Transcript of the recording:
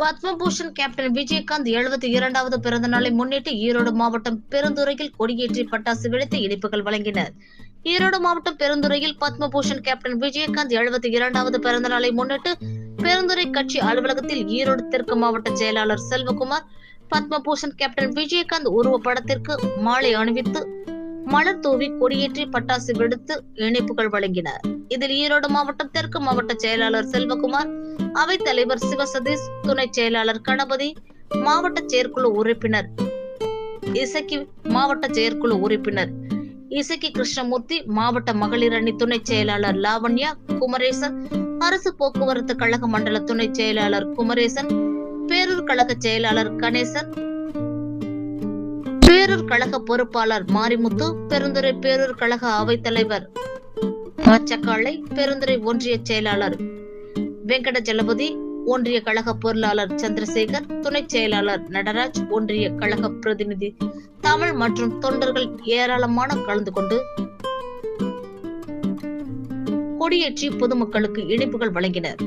Padma Bhushan captain Vijayakanth எழுபத்தி இரண்டாவது பிறந்த நாளை முன்னிட்டு ஈரோடு மாவட்டம் பெருந்துறையில் கொடியேற்றி பட்டாசு வெடித்து இனிப்புகள் வழங்கினர். ஈரோடு மாவட்டம் பெருந்துறையில் பத்மபூஷன் கேப்டன் விஜயகாந்த் எழுபத்தி இரண்டாவது பிறந்த நாளை முன்னிட்டு பெருந்துறை கட்சி அலுவலகத்தில் ஈரோடு தெற்கு மாவட்ட செயலாளர் செல்வகுமார் பத்மபூஷன் கேப்டன் விஜயகாந்த் உருவ படத்திற்கு மாலை அணிவித்து மலர் தூவி கொடியேற்றி பட்டாசு வெடித்து இணைப்புகள் வழங்கினர். இதில் ஈரோடு மாவட்டம் தெற்கு மாவட்ட செயலாளர் செல்வகுமார் அவைத் தலைவர் சிவசதீஷ் துணை செயலாளர் கணபதி மாவட்ட செயற்குழு உறுப்பினர் இசக்கி மாவட்ட செயற்குழு உறுப்பினர் இசக்கி கிருஷ்ணமூர்த்தி மாவட்ட மகளிர் அணி துணை செயலாளர் லாவண்யா குமரேசன் அரசு போக்குவரத்து கழக மண்டல துணை செயலாளர் குமரேசன் பேரூர் கழக செயலாளர் கணேசன் பேரூர் கழக பொறுப்பாளர் மாரிமுத்து பெருந்துறை பேரூர் கழக அவைத்தலைவர் மச்சக்காளை பெருந்துறை ஒன்றிய செயலாளர் வெங்கட ஜலபதி ஒன்றிய கழக பொருளாளர் சந்திரசேகர் துணை செயலாளர் நடராஜ் ஒன்றிய கழக பிரதிநிதி தமிழ் மற்றும் தொண்டர்கள் ஏராளமான கலந்து கொண்டு கொடியேற்றி பொதுமக்களுக்கு இனிப்புகள் வழங்கினர்.